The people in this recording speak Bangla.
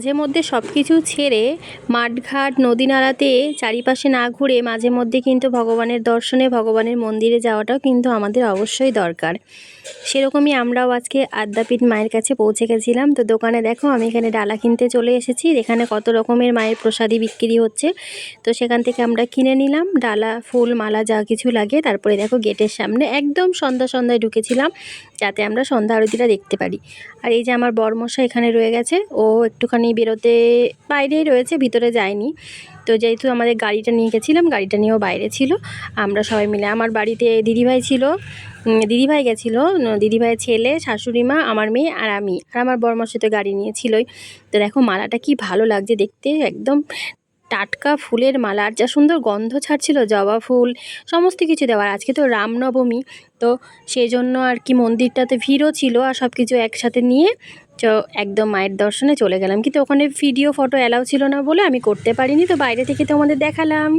মাঝে মধ্যে সব কিছু ছেড়ে মাঠঘাট, নদী নালাতে চারিপাশে না ঘুরে মাঝে মধ্যে কিন্তু ভগবানের দর্শনে, ভগবানের মন্দিরে যাওয়াটাও কিন্তু আমাদের অবশ্যই দরকার। সেরকমই আমরাও আজকে আদ্যাপীঠ মায়ের কাছে পৌঁছে গেছিলাম। তো দোকানে দেখো, আমি এখানে ডালা কিনতে চলে এসেছি। এখানে কত রকমের মায়ের প্রসাদি বিক্রি হচ্ছে। তো সেখান থেকে আমরা কিনে নিলাম। ডালা, ফুল, মালা যা কিছু লাগে। তারপরে দেখো গেটের সামনে একদম সন্ধ্যা সন্ধ্যায় ঢুকেছিলাম, যাতে আমরা সন্ধ্যা আরতিটা দেখতে পারি। আর এই যে আমার বরমশা এখানে রয়ে গেছে। ও একটুখানি বেরোতে বাইরেই রয়েছে, ভিতরে যায়নি তো যেহেতু আমাদের গাড়িটা নিয়ে গেছিলাম, গাড়িটা নিয়েও বাইরে ছিল। আমরা সবাই মিলে, আমার বাড়িতে দিদিভাই ছিল দিদিভাই গেছিল দিদিভাইয়ের ছেলে, শাশুড়ি মা, আমার মেয়ে আর আমি। আর আমার বর্মার সাথে গাড়ি নিয়েছিলই তো দেখো, মালাটা কি ভালো লাগছে দেখতে, একদম টাটকা ফুলের মালার যা সুন্দর গন্ধ ছাড়ছিল, জবা ফুল, সমস্ত কিছু দেওয়ার। আজকে তো রামনবমী, তো সেই জন্য আর কি মন্দিরটাতে ভিড়ও ছিল আর সব কিছু একসাথে নিয়ে একদম মায়ের দর্শনে চলে গেলাম। কিন্তু ওখানে ভিডিও ফটো অ্যালাউ ছিল না বলে আমি করতে পারিনি, তো বাইরে থেকে তোমাদের দেখালাম।